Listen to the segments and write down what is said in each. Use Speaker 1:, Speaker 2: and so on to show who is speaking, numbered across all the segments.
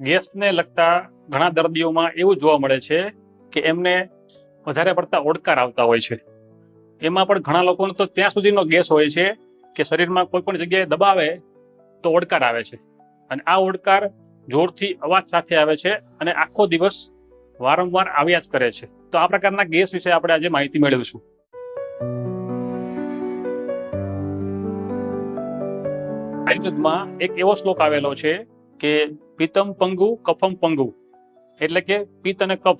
Speaker 1: ગેસને લગતા ઘણા દર્દીઓમાં એવું જોવા મળે છે કે એમને વધારે પડતા ઓડકાર આવતા હોય છે. એમાં પણ ઘણા લોકોનો તો ત્યાં સુધીનો ગેસ હોય છે કે શરીરમાં કોઈ પણ જગ્યાએ દબાવે તો ઓડકાર આવે છે. અને આ ઓડકાર જોરથી અવાજ સાથે આવે છે અને આખો દિવસ વારંવાર આવ્યા જ કરે છે. તો આ પ્રકારના ગેસ વિશે આપણે આજે માહિતી મેળવીશું. આયુર્વેદમાં એક એવો શ્લોક આવેલો છે કે પિત્તમ પંગુ, કફમ પંગુ. એટલે કે પિત્ત અને કફ.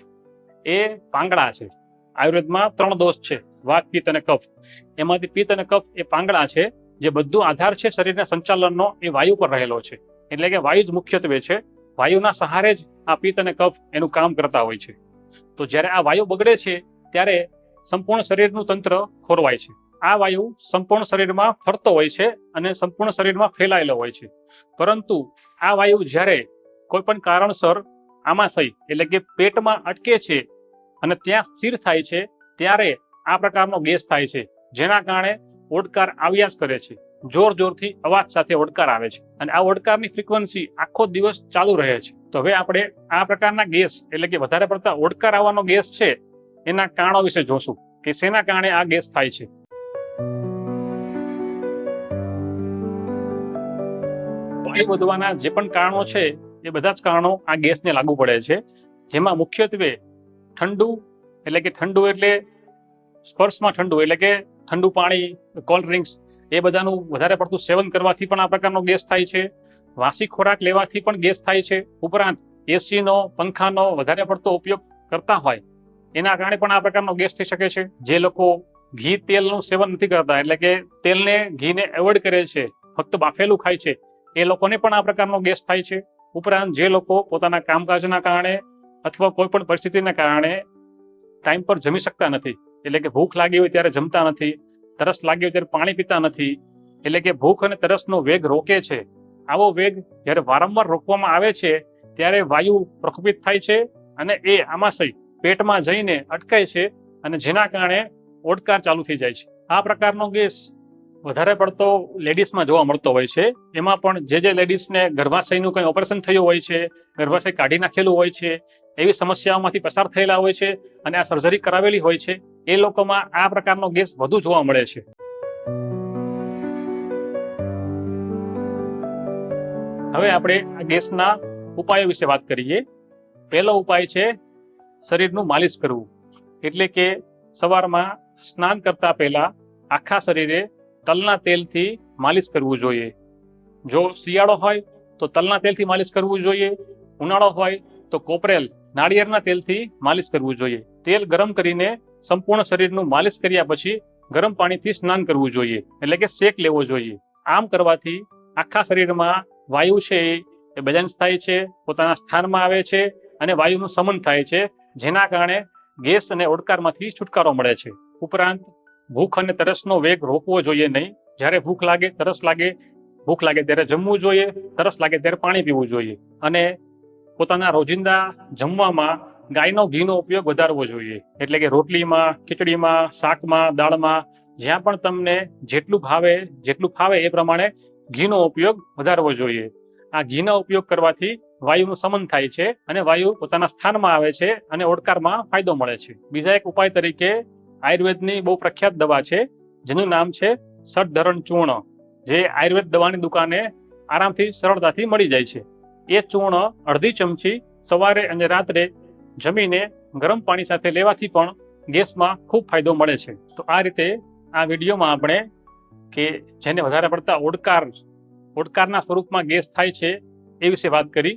Speaker 1: એ પાંગડા છે. આયુર્વેદમાં ત્રણ દોષ છે. વાત પિત્ત અને કફ. એમાંથી પિત્ત અને કફ એ પાંગડા છે. જે બધું આધાર છે શરીરના સંચાલનનો એ વાયુ પર રહેલો છે. એટલે કે વાયુ જ મુખ્યત્વે છે. વાયુના સહારે જ આ પિત્ત અને કફ એનું કામ કરતા હોય છે. તો જ્યારે આ વાયુ બગડે છે, ત્યારે સંપૂર્ણ શરીરનું તંત્ર ખોરવાય છે. આ વાયુ સંપૂર્ણ શરીરમાં ફરતો હોય છે અને સંપૂર્ણ શરીરમાં ફેલાયેલો હોય છે. પરંતુ આ વાયુ જ્યારે કોઈ પણ કારણસર આમાશય એટલે કે પેટમાં અટકે છે અને ત્યાં સ્થિર થાય છે, ત્યારે આ પ્રકારનો ગેસ થાય છે, જેના કારણે ઓડકાર આવ્યા જ કરે છે. જોર જોરથી અવાજ સાથે ઓડકાર આવે છે અને આ ઓડકારની ફ્રીક્વન્સી આખો દિવસ ચાલુ રહે છે. તો હવે આપણે આ પ્રકારના ગેસ એટલે કે વધારે પડતા ઓડકાર આવવાનો ગેસ છે, એના કારણો વિશે જોશું કે શેના કારણે આ ગેસ થાય છે. વાયુ વધવાના જે પણ કારણો છે, એ બધા જ કારણો આ ગેસને લાગુ પડે છે. જેમાં મુખ્યત્વે ઠંડુ, એટલે કે ઠંડુ એટલે સ્પર્શમાં ઠંડુ, એટલે કે ઠંડુ પાણી, કોલ્ડ ડ્રિંક્સ, એ બધાનું વધારે પડતું સેવન કરવાથી પણ આ પ્રકારનો ગેસ થાય છે. વાસી ખોરાક લેવાથી પણ ગેસ થાય છે. ઉપરાંત એસીનો, પંખાનો વધારે પડતો ઉપયોગ કરતા હોય, એના કારણે પણ આ પ્રકારનો ગેસ થઈ શકે છે. જે લોકો ઘી તેલનું સેવન નથી કરતા, એટલે કે તેલને ઘીને એવોઇડ કરે છે, ફક્ત બાફેલું ખાય છે. એ લોકોને પણ આ પ્રકારનો ગેસ થાય છે. ઉપરાંત જે લોકો પોતાના કામકાજના કારણે અથવા કોઈ પણ પરિસ્થિતિના કારણે ટાઈમ પર જમી શકતા નથી, એટલે કે ભૂખ લાગી હોય ત્યારે જમતા નથી, તરસ લાગી હોય ત્યારે પાણી પીતા નથી, એટલે કે ભૂખ અને તરસનો વેગ રોકે છે. આવો વેગ જ્યારે વારંવાર રોકવામાં આવે છે, ત્યારે વાયુ પ્રકુપિત થાય છે અને એ આમાશય પેટમાં જઈને અટકાય છે અને જેના કારણે ઓડકાર ચાલુ થઈ જાય છે. આ પ્રકારનો ગેસ વધારે પડતો લેડીઝમાં જોવા મળતો હોય છે. એમાં પણ જે જે લેડીઝને ગર્ભાશયનું કંઈ ઓપરેશન થયું હોય છે, ગર્ભાશય કાઢી નાખેલું હોય છે, એવી સમસ્યાઓમાંથી પસાર થયેલા હોય છે અને આ સર્જરી કરાવેલી હોય છે, એ લોકોમાં આ પ્રકારનો ગેસ વધુ જોવા મળે છે. હવે આપણે આ ગેસના ઉપાયો વિશે વાત કરીએ. પહેલો ઉપાય છે શરીરનું માલિશ કરવું. એટલે કે સવારમાં સ્નાન કરતા પહેલા આખા શરીરે તલના તેલથી માલિશ કરવું જોઈએ. જો શિયાળો હોય તો તલના તેલથી માલિશ કરવું જોઈએ. ઉનાળો હોય તો કોપરેલ નાળિયેરના તેલથી માલિશ કરવું જોઈએ. તેલ ગરમ કરીને સંપૂર્ણ શરીરનું માલિશ કર્યા પછી ગરમ પાણીથી સ્નાન કરવું જોઈએ. એટલે કે શેક લેવો જોઈએ. આમ કરવાથી આખા શરીરમાં વાયુ છે એ બેલેન્સ થાય છે, પોતાના સ્થાનમાં આવે છે અને વાયુનું સમન થાય છે, જેના કારણે ગેસ અને ઓડકારમાંથી છુટકારો મળે છે. ઉપરાંત, ભૂખ અને તરસનો વેગ રોકવો જોઈએ નહીં. જ્યારે ભૂખ લાગે, તરસ લાગે, ભૂખ લાગે ત્યારે જમવું જોઈએ, તરસ લાગે ત્યારે પાણી પીવું જોઈએ. અને પોતાના રોજિંદા જમવામાં ગાયનો ઘીનો ઉપયોગ વધારવો જોઈએ. એટલે કે રોટલીમાં, ખીચડીમાં, શાકમાં, દાળમાં, જ્યાં પણ તમને જેટલું ભાવે, જેટલું ફાવે એ પ્રમાણે ઘીનો ઉપયોગ વધારવો જોઈએ. આ ઘીનો ઉપયોગ કરવાથી વાયુનું સમન થાય છે અને વાયુ પોતાના સ્થાનમાં આવે છે અને ઓડકારમાં ફાયદો મળે છે. બીજા એક ઉપાય તરીકે આયુર્વેદની બહુ પ્રખ્યાત દવા છે, જેનું નામ છે સટધરણ ચૂર્ણ, જે આયુર્વેદ દવાની દુકાને આરામથી સરળતાથી મળી જાય છે. એ ચૂર્ણ અડધી ચમચી સવારે અને રાત્રે જમીને ગરમ પાણી સાથે લેવાથી પણ ગેસમાં ખૂબ ફાયદો મળે છે. તો આ રીતે આ વિડીયોમાં આપણે કે જેને વધારે પડતા ઓડકાર, ઓડકારના સ્વરૂપમાં ગેસ થાય છે એ વિશે વાત કરી.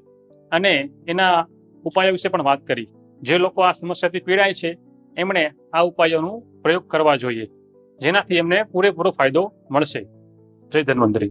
Speaker 1: અને એના ઉપાયો વિશે પણ વાત કરી. જે લોકો આ સમસ્યાથી પીડાય છે, એમણે આ ઉપાયોનો પ્રયોગ કરવા જોઈએ. જેનાથી એમને પૂરેપૂરો ફાયદો મળશે. જય ધન્વંતરી.